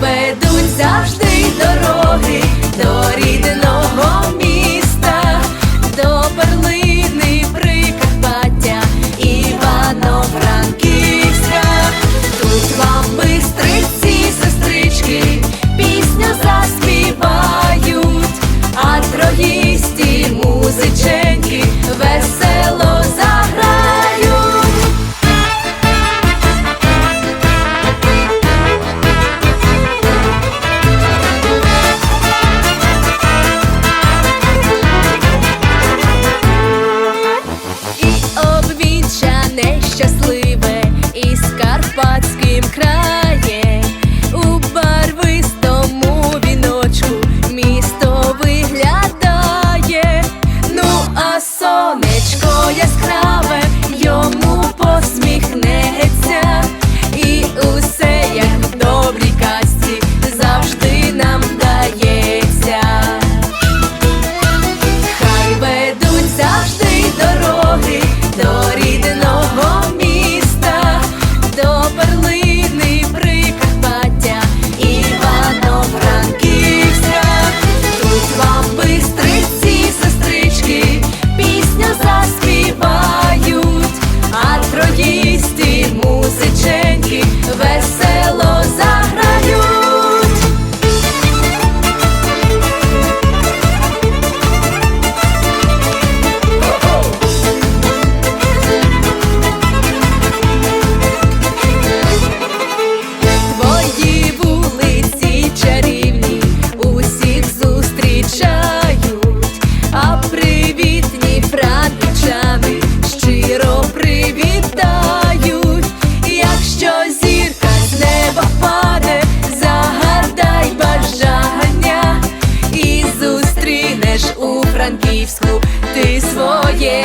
ведуть завжди дороги до рідних. jest krew. франківську, ти своє.